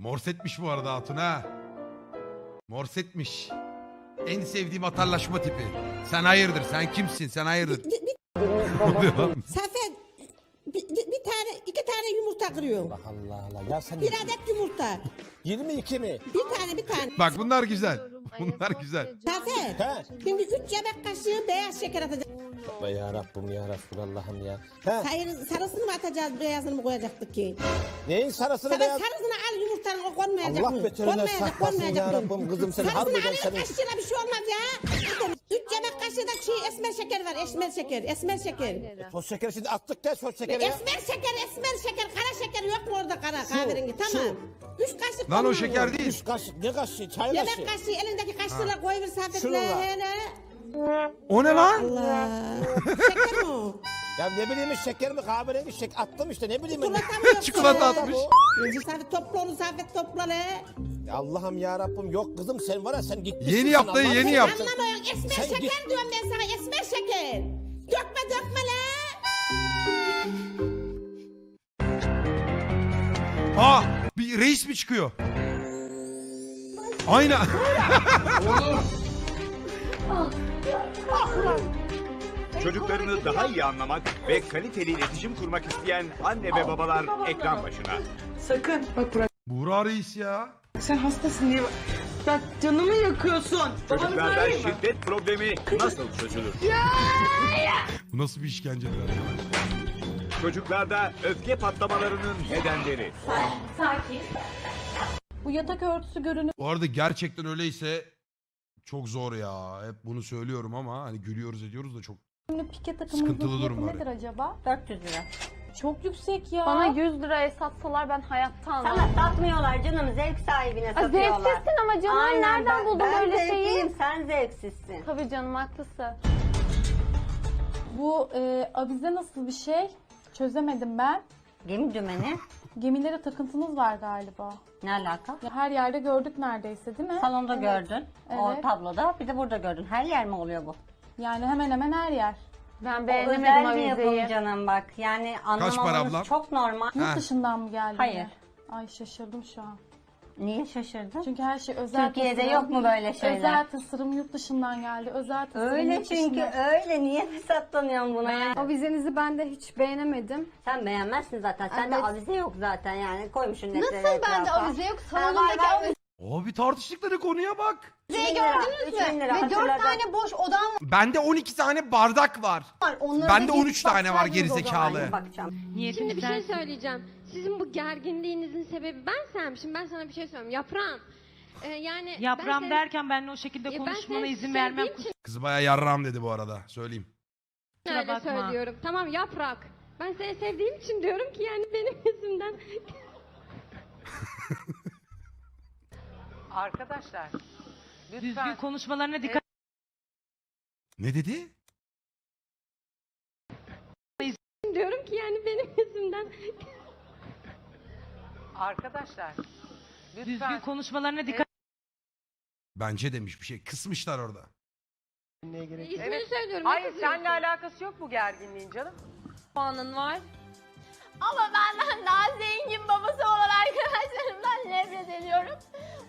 Morsetmiş bu arada Hatun ha. Morsetmiş. En sevdiğim atarlaşma tipi. Sen hayırdır? Sen kimsin? Sen hayırdır? Bir, bir, Ne oluyor lan? Bir, bir, bir tane iki tane yumurta kırıyorum. Allah Allah ya sen Bir adet yumurta. 22 mi? Bir tane bir tane. Bak bunlar güzel. Bunlar güzel. Zafer. He. Şimdi üç yemek kaşığı beyaz şeker atacağız. Ya Rabbim ya Resulallah'ım ya. He. Hayır sarısını mı atacağız beyazını mı koyacaktık ki? Neyin sarısını Sarı, beyaz? sarısını al yumurtanın o konmayacak Allah mı? beterinden Konmayacak saklasın konmayacak. ya dur. Rabbim kızım sen Sarısını harbiden al senin. kaşığına bir şey olmaz ya. Üç yemek kaşığı da şey esmer şeker var esmer şeker esmer şeker. Toz şekeri şimdi attık da toz şekeri ya. Esmer şeker esmer şeker kara şeker yok mu orada kara kahverengi tamam. Üç kaşık Lan o şeker değil. Üç kaşık ne kaşığı çay kaşığı. Yemek kaşığı elindeki safetle. Şununla. hele. O ne lan? Allah. şeker mi o? Ya ne bileyim şeker mi kahverengi şek attım işte ne bileyim. ben. Çikolata mı yoksa? Çikolata atmış. İnci Safet topla onu Safet topla le. Ya Allah'ım ya Rabbim yok kızım sen var ya sen gitmişsin. Yeni yaptı, yeni yaptın. Anlamıyorsun esmer Sen şeker git. diyorum ben sana esmer şeker. Dökme dökme le. Aa bir reis mi çıkıyor? Aynen. Çocuklarını daha iyi anlamak ve kaliteli iletişim kurmak isteyen anne ve babalar ekran başına. Sakın. Bak bırak. Buğra reis ya. Sen hastasın diye. Bak canımı yakıyorsun. Çocuklarda şiddet problemi nasıl çözülür? Bu nasıl bir işkencedir arkadaş? Çocuklarda öfke patlamalarının nedenleri. Bu yatak örtüsü görünümlü Bu arada gerçekten öyleyse çok zor ya. Hep bunu söylüyorum ama hani gülüyoruz ediyoruz da çok. pike takımının Sıkıntılı fiyatı durum var nedir acaba? 400 lira. Çok yüksek ya. Bana 100 liraya satsalar ben hayatta almam. Sana satmıyorlar canım zevk sahibine Aa, satıyorlar. Zevksizsin ama canım Aynen, nereden ben- buldun ben böyle zevkliyim, şeyi? sen zevksizsin. Tabii canım haklısın. Bu e, avize nasıl bir şey? Çözemedim ben. Gemi dümeni Gemilere takıntınız var galiba. ne alaka? Ya her yerde gördük neredeyse değil mi? Salonda Evet. gördün, o Evet. tabloda bir de burada gördün. Her yer mi oluyor bu? Yani hemen hemen her yer. Ben O beğenemedim özel bir yapım avizeyi. canım bak. Yani para ablam? çok normal. Yurt Ha. dışından mı geldi? Hayır. Ay şaşırdım şu an. Niye şaşırdın? Çünkü her şey özel Türkiye'de tasarım. yok mu böyle şeyler? Özel tasarım yurt dışından geldi. Özel tasarım Öyle yurt çünkü dışından. öyle. Niye fesatlanıyorsun buna ya? Avizenizi ben de hiç beğenemedim. Sen beğenmezsin zaten. Sende Evet. avize yok zaten yani. Koymuşsun netleri Nasıl bende etrafa. avize yok? Ha, var, var. avize Abi tartıştıkları konuya bak. gördünüz mü? ve 4 tane boş odam Bende 12 tane bardak var. var. Onları Bende da 13 gidip tane var baksaydınız o zaman. gerizekalı. Bakacağım. Şimdi bir şey söyleyeceğim. Sizin bu gerginliğinizin sebebi bensem. Şimdi ben sana bir şey söyleyeyim. Yaprağım. Ee, yani ben Yaprağım seni- derken ben o şekilde Ya ben konuşmana seni izin vermem. sevdiğim için Kız baya yarram dedi bu arada. Söyleyeyim. Kusura öyle bakma. söylüyorum. Tamam yaprak. Ben seni sevdiğim için diyorum ki yani benim yüzümden. Arkadaşlar Düzgün konuşmalarına dikkat Ne dedi? diyorum ki yani benim yüzümden. Arkadaşlar Düzgün konuşmalarına dikkat Bence demiş bir şey. Kısmışlar orada. İsmini söylüyorum. Hayır seninle alakası yok bu gerginliğin canım. puanın var. Ama benden daha zengin babası olan arkadaşlarımdan nefret ediyorum.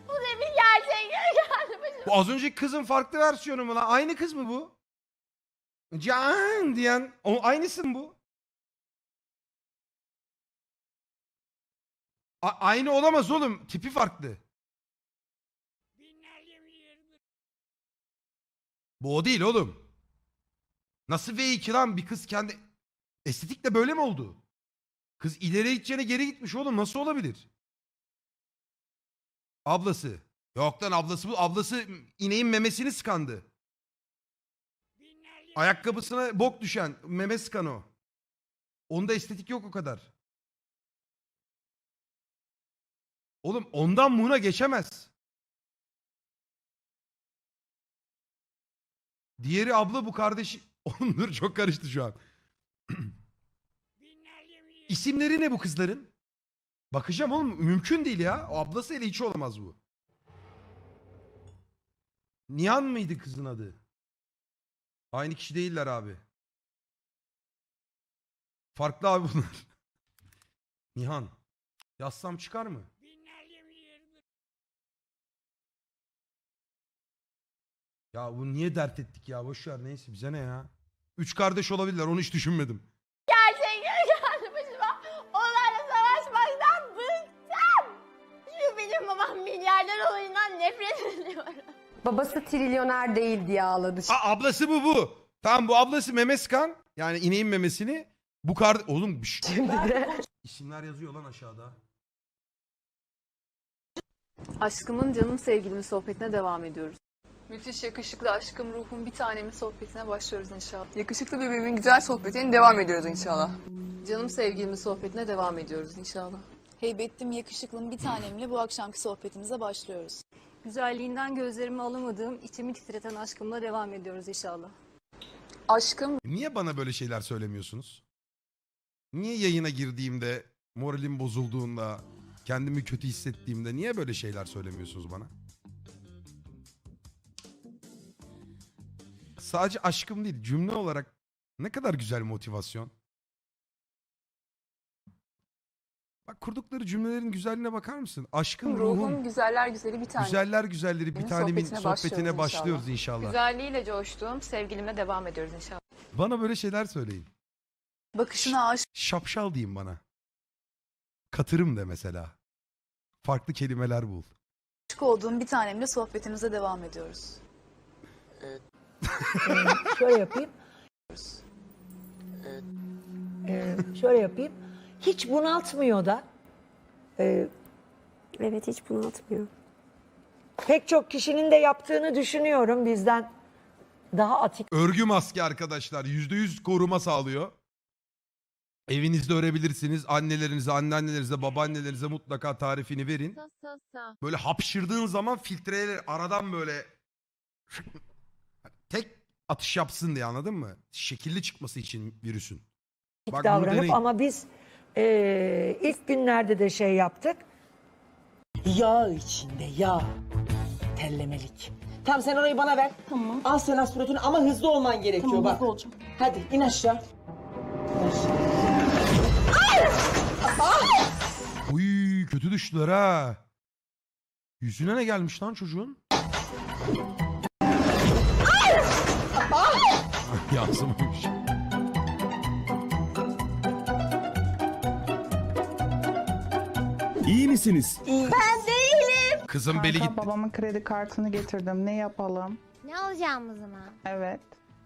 Bu da bir gerçek yani. Bu az önceki kızın farklı versiyonu mu lan? Aynı kız mı bu? Can diyen. O aynısı mı bu? A- aynı olamaz oğlum. Tipi farklı. Bu o değil oğlum. Nasıl V2 lan? Bir kız kendi... Estetikle böyle mi oldu? Kız ileri gideceğine geri gitmiş oğlum. Nasıl olabilir? Ablası. Yok lan ablası bu. Ablası ineğin memesini sıkandı. Ayakkabısına bok düşen meme sıkan o. Onda estetik yok o kadar. Oğlum ondan Muna geçemez. Diğeri abla bu kardeşi. Oğlum çok karıştı şu an. İsimleri ne bu kızların? Bakacağım oğlum mümkün değil ya. O ablasıyla hiç olamaz bu. Nihan mıydı kızın adı? Aynı kişi değiller abi. Farklı abi bunlar. Nihan. Yazsam çıkar mı? Ya bu niye dert ettik ya? Boşver neyse bize ne ya? Üç kardeş olabilirler onu hiç düşünmedim. Babası trilyoner değil diye ağladı. Aa, ablası bu bu. Tamam bu ablası Memeskan. Yani ineğin memesini. Bu kar... Oğlum bir şey- Şimdi de. İsimler yazıyor lan aşağıda. Aşkımın canım sevgilimin sohbetine devam ediyoruz. Müthiş yakışıklı aşkım ruhum bir tanemin sohbetine başlıyoruz inşallah. Yakışıklı bebeğimin güzel sohbetine devam ediyoruz inşallah. Canım sevgilimin sohbetine devam ediyoruz inşallah. Heybetlim yakışıklım bir tanemle bu akşamki sohbetimize başlıyoruz. Güzelliğinden gözlerimi alamadığım, içimi titreten aşkımla devam ediyoruz inşallah. Aşkım Niye bana böyle şeyler söylemiyorsunuz? Niye yayına girdiğimde, moralim bozulduğunda, kendimi kötü hissettiğimde niye böyle şeyler söylemiyorsunuz bana? Sadece aşkım değil, cümle olarak ne kadar güzel motivasyon. Bak kurdukları cümlelerin güzelliğine bakar mısın? Aşkım ruhum, güzeller güzeli bir tane. güzeller güzelleri bir Benim tanemin sohbetine sohbetine başlıyoruz başlıyoruz inşallah. Güzelliğiyle coştuğum sevgilime devam ediyoruz inşallah. Bana böyle şeyler söyleyin. Bakışına aşık Şapşal diyeyim bana. Katırım de mesela. Farklı kelimeler bul. olduğum bir tanemle sohbetimize devam ediyoruz. Şöyle yapayım. Ee, şöyle yapayım. Hiç bunaltmıyor da. Ee, Evet hiç bunaltmıyor. pek çok kişinin de yaptığını düşünüyorum bizden. Daha atik Örgü maske arkadaşlar. %100 koruma sağlıyor. Evinizde örebilirsiniz. Annelerinize, anneannelerinize, babaannelerinize mutlaka tarifini verin. Böyle hapşırdığın zaman filtreler aradan böyle tek atış yapsın diye anladın mı? Şekilli çıkması için virüsün. Bak bunu davranıp deneyin. ama biz ee, ilk günlerde de şey yaptık. Yağ içinde yağ. Terlemelik. Tamam sen orayı bana ver. Tamam. Al sen aspiratörünü ama hızlı olman gerekiyor bak. olacağım. Hadi in aşağı. Uy kötü düştüler ha. Yüzüne ne gelmiş lan çocuğun? Yansımamış. İyi misiniz? Kızın beli gitti. babamın kredi kartını getirdim. Ne yapalım? Ne alacağımızı mı? Evet.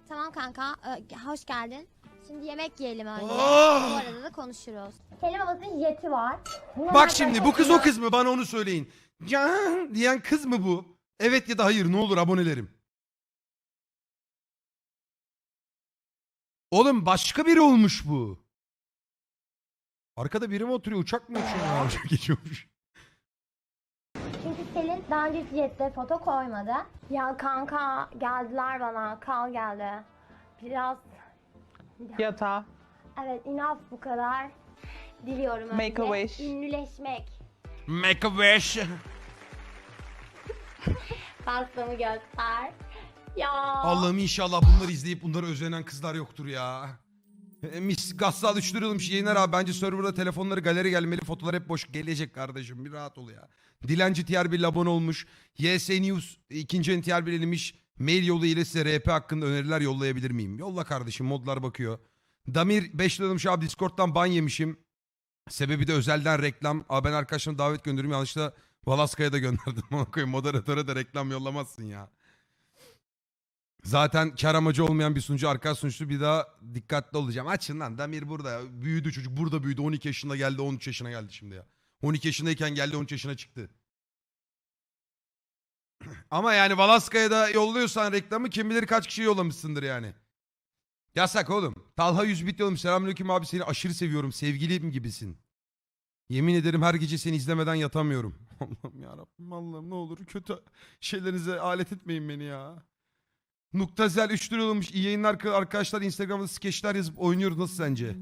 Tamam kanka, e, hoş geldin. Şimdi yemek yiyelim önce. Oh! Bu arada da konuşuruz. Kelime babasının jeti var. Bak şimdi bu kız o kız mı? Bana onu söyleyin. Can diyen kız mı bu? Evet ya da hayır ne olur abonelerim. Oğlum başka biri olmuş bu. Arkada biri mi oturuyor? Uçak mı uçuyor? ya? Uçak geçiyormuş. Çünkü Selin daha önce jette foto koymadı. Ya kanka geldiler bana, kal geldi. Biraz Yatağa. evet enough bu kadar. Diliyorum Make a önce. wish. Ünlüleşmek. Make a wish. Pastamı göster. Ya. Allah'ım inşallah bunları izleyip bunları özlenen kızlar yoktur ya. E, Mis gassal düşürüyormuş yayınlar abi. Bence serverda telefonları galeri gelmeli. Fotolar hep boş gelecek kardeşim. Bir rahat ol ya. Dilenci tier bir abone olmuş. YS News ikinci tier belirlemiş. Mail yolu ile size RP hakkında öneriler yollayabilir miyim? Yolla kardeşim modlar bakıyor. Damir 5 liramış abi Discord'dan ban yemişim. Sebebi de özelden reklam. Abi ben arkadaşlarıma davet gönderiyorum. Yanlışlıkla Valaska'ya da gönderdim. Ona koyayım moderatöre de reklam yollamazsın ya. Zaten kar amacı olmayan bir sunucu arka sunucu bir daha dikkatli olacağım. Açın lan Damir burada. Büyüdü çocuk burada büyüdü. 12 yaşında geldi 13 yaşına geldi şimdi ya. 12 yaşındayken geldi 13 yaşına çıktı. Ama yani Valaska'ya da yolluyorsan reklamı kim bilir kaç kişi yollamışsındır yani. Yasak oğlum. Talha 100 bit yollamış. Selamünaleyküm abi seni aşırı seviyorum. Sevgilim gibisin. Yemin ederim her gece seni izlemeden yatamıyorum. Allah'ım yarabbim Allah'ım ne olur kötü şeylerinize alet etmeyin beni ya. Nuktazel 3 lira yollamış. İyi yayınlar arkadaşlar. Instagram'da skeçler yazıp oynuyoruz. Nasıl sence?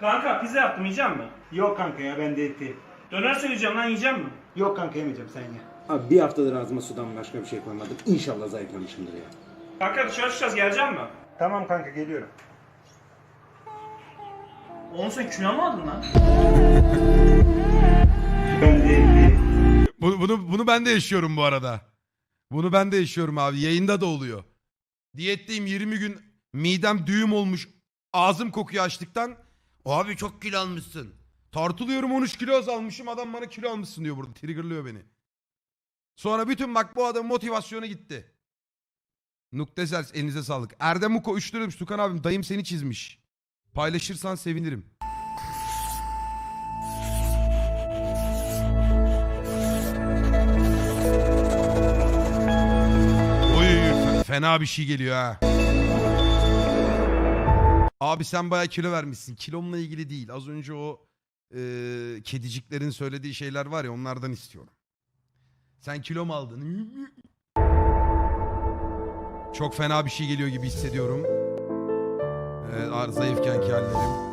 Kanka pizza yaptım yiyecek misin? Yok kanka ya ben de etti. Döner söyleyeceğim lan yiyecek misin? Yok kanka yemeyeceğim sen ya. Abi bir haftadır ağzıma sudan başka bir şey koymadım. İnşallah zayıflamışımdır ya. Kanka dışarı çıkacağız gelecek misin? Tamam kanka geliyorum. Oğlum sen kilo mu aldın lan? Ben de etti. Bunu, bunu, bunu ben de yaşıyorum bu arada. Bunu ben de yaşıyorum abi. Yayında da oluyor. Diyetteyim 20 gün midem düğüm olmuş. Ağzım kokuyor açlıktan. Abi çok kilo almışsın. Tartılıyorum 13 kilo azalmışım. Adam bana kilo almışsın diyor burada. Triggerlıyor beni. Sonra bütün bak bu adamın motivasyonu gitti. Nuktesels elinize sağlık. Erdem Muko 3 lira. Tukan abim dayım seni çizmiş. Paylaşırsan sevinirim. Fena bir şey geliyor ha. Abi sen bayağı kilo vermişsin. Kilomla ilgili değil. Az önce o e, kediciklerin söylediği şeyler var ya onlardan istiyorum. Sen kilo mu aldın? Çok fena bir şey geliyor gibi hissediyorum. Evet, ar- zayıfkenki hallerim.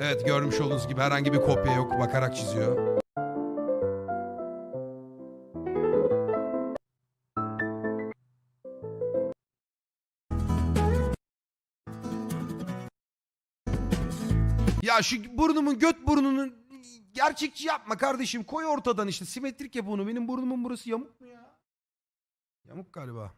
Evet görmüş olduğunuz gibi herhangi bir kopya yok. Bakarak çiziyor. Ya şu burnumun göt burnunun gerçekçi yapma kardeşim. Koy ortadan işte simetrik yap onu. Benim burnumun burası yamuk mu ya? Yamuk galiba.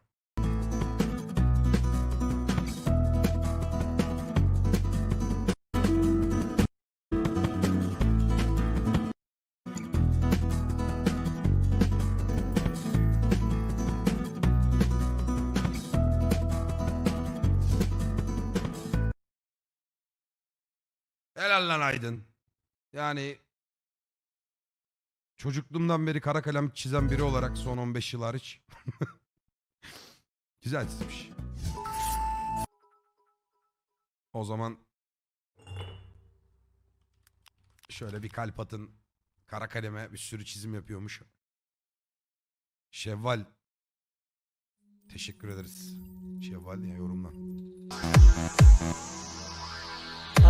Helal lan Aydın. Yani çocukluğumdan beri kara kalem çizen biri olarak son 15 yıl hariç. Güzel çizmiş. O zaman şöyle bir kalp atın. Kara kaleme bir sürü çizim yapıyormuş. Şevval. Teşekkür ederiz. Şevval ya yorumdan.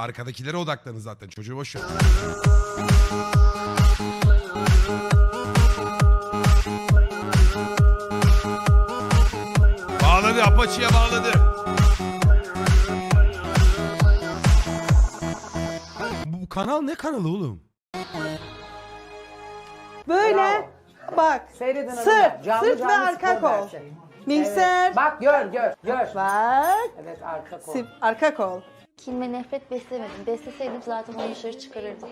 Ar- arkadakilere odaklanın zaten. Çocuğu boş ver. Bağladı. Apache'ye bağladı. Bu kanal ne kanalı oğlum? Böyle bak Seyredin Sırt. Canlı sırt ve canlı arka spor kol. Bilgisayar. Evet. Bak gör gör gör. Bak. Evet arka kol. Sip, arka kol. Kin ve nefret beslemedim. Besleseydim zaten onu dışarı çıkarırdım.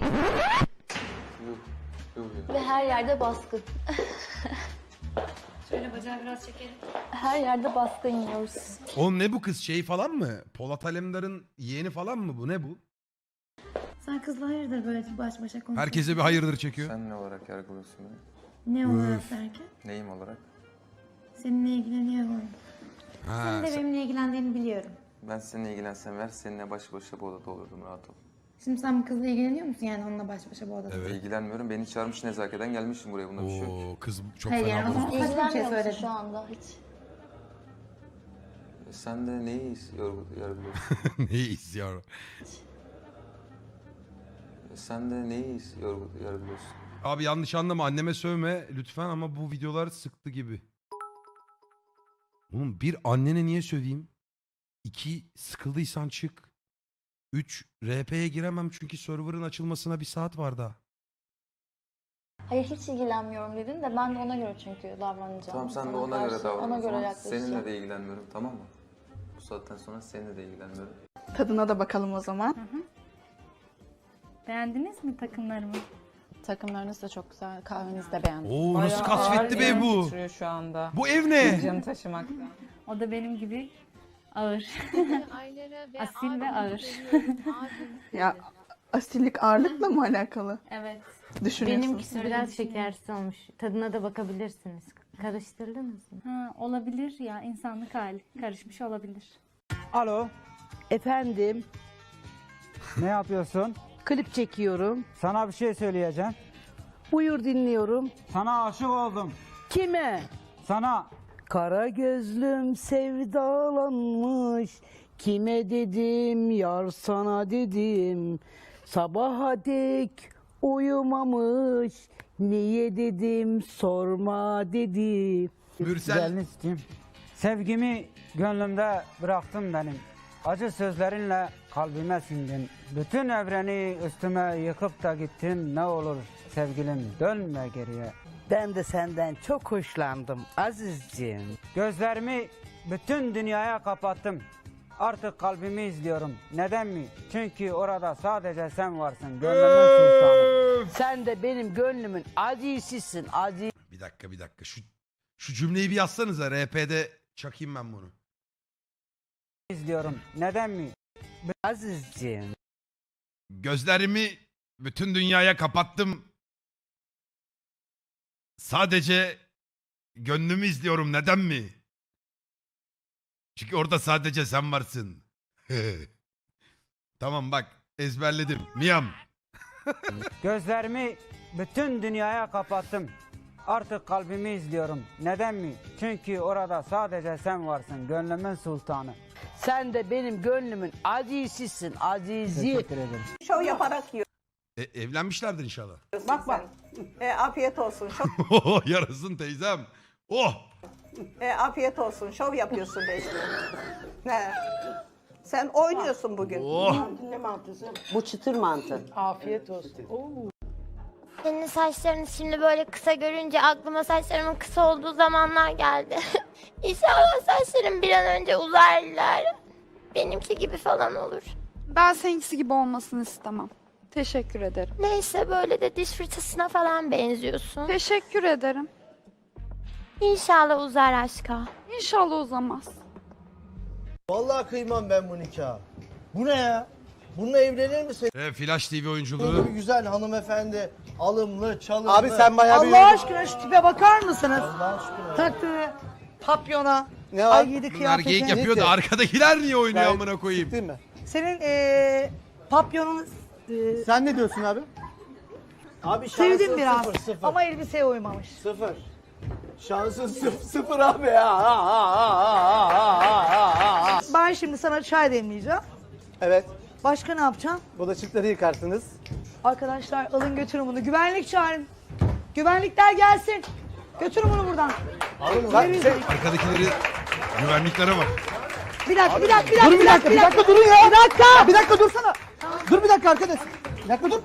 Ve her yerde baskın. Şöyle bacağı biraz çekelim. Her yerde baskın yiyoruz. Oğlum ne bu kız şey falan mı? Polat Alemdar'ın yeğeni falan mı bu? Ne bu? Sen kızla hayırdır böyle baş başa konuşuyorsun? Herkese bir hayırdır çekiyor. Sen ne olarak yargılıyorsun beni? Ne olarak derken? Neyim olarak? Seninle ilgileniyorum. Ha, Senin de sen- benimle ilgilendiğini biliyorum. Ben seninle ilgilensem ver, seninle baş başa bu odada olurdum rahat ol. Şimdi sen bu kızla ilgileniyor musun yani onunla baş başa bu odada? Evet. İlgilenmiyorum, beni çağırmış nezaketen gelmişim buraya, bunda bir şey yok. Oo, kız çok Hayır, fena yani o bozdu. zaman- Saçma bir şey İlgilenmiyor musun şu anda hiç? E Sen de neyi yargı- yargılıyorsun? Neyiz ya? E Sen de neyi yargı- yargılıyorsun? Abi yanlış anlama anneme sövme lütfen ama bu videolar sıktı gibi. Oğlum bir annene niye söveyim? İki sıkıldıysan çık. Üç RP'ye giremem çünkü server'ın açılmasına bir saat var daha. Hayır hiç ilgilenmiyorum dedin de ben de ona göre çünkü davranacağım. Tamam sen de Sana ona karşı. göre davran. Ona o göre zaman. yaklaşacağım. Seninle de ilgilenmiyorum, tamam mı? Bu saatten sonra seninle de ilgilenmiyorum. Tadına da bakalım o zaman. Beğendiniz mi takımlarımı? Takımlarınız da çok güzel. Kahvenizi de beğendim. Oo nasıl kasvetli bir ev bu? şu anda. Bu ev ne? Canı taşımak. O da benim gibi ağır. Asil ve ağır. Ya asillik ağırlıkla mı alakalı Evet. düşünüyorsun? Benimkisi biraz şekersiz olmuş. Tadına da bakabilirsiniz. Karıştırdınız mı? Ha, olabilir ya insanlık hali. Karışmış olabilir. Alo. Efendim. Ne yapıyorsun? Klip çekiyorum. Sana bir şey söyleyeceğim. Buyur dinliyorum. Sana aşık oldum. Kime? Sana Kara gözlüm sevdalanmış. Kime dedim yar sana dedim. Sabaha dek uyumamış. Niye dedim sorma dedim. Mürsel. Sevgimi gönlümde bıraktım benim. Acı sözlerinle kalbime sindin. Bütün evreni üstüme yıkıp da gittin. Ne olur sevgilim dönme geriye. Ben de senden çok hoşlandım Azizciğim. Gözlerimi bütün dünyaya kapattım. Artık kalbimi izliyorum. Neden mi? Çünkü orada sadece sen varsın. Gönlümün sultanı. Sen de benim gönlümün azizisisin aziz. Bir dakika bir dakika şu şu cümleyi bir yazsanıza RP'de çakayım ben bunu. izliyorum. Neden mi? Azizciğim. Gözlerimi bütün dünyaya kapattım. Sadece gönlümü izliyorum neden mi? Çünkü orada sadece sen varsın. tamam bak ezberledim. Miyam. Gözlerimi bütün dünyaya kapattım. Artık kalbimi izliyorum. Neden mi? Çünkü orada sadece sen varsın. Gönlümün sultanı. Sen de benim gönlümün azizisisin azizi. Teşekkür ederim. Şov yaparak E, evlenmişlerdir inşallah. yiyorsun Bak bak. E, afiyet olsun. Şov, Yarasın teyzem. Oh. e, afiyet olsun. Şov yapıyorsun Beşli. Ne? Sen oynuyorsun bugün. Oh. Bu çıtır mantı. Afiyet olsun. Senin saçlarını şimdi böyle kısa görünce aklıma saçlarımın kısa olduğu zamanlar geldi. İnşallah saçlarım bir an önce uzarlar. Benimki gibi falan olur. Ben seninkisi gibi olmasını istemem. Teşekkür ederim. Neyse böyle de diş fırçasına falan benziyorsun. Teşekkür ederim. İnşallah uzar aşka. İnşallah uzamaz. Vallahi kıymam ben bu nikahı. Bu ne ya? Bununla evlenir misin? E, Flash TV oyunculuğu. güzel hanımefendi. Alımlı, çalımlı. Abi sen bayağı bir... Allah aşkına şu tipe bakar mısınız? Allah aşkına. Taktığı papyona. Ne Ay var? giydi Bunlar kıyafeti. geyik yapıyor da arkadakiler niye oynuyor amına koyayım? Değil mi? Senin eee papyonun eee, Sen ne diyorsun abi? Abi sevdim biraz. sıfır, sıfır. Ama elbiseye uymamış. Sıfır. Şansın sıfır, sıfır abi ya. Ben şimdi sana çay demleyeceğim. Evet. Başka ne yapacağım? Bulaşıkları yıkarsınız. Arkadaşlar alın götürün bunu. Güvenlik çağırın. Güvenlikler gelsin. Götürün bunu buradan. Temizlik. Arkadakileri güvenliklere bak. Bir dakika, bir dakika, bir dakika, Dur bir dakika, bir dakika durun ya. Bir dakika. Bir dakika dursana. Dur bir dakika arkadaş. Bir dakika dur.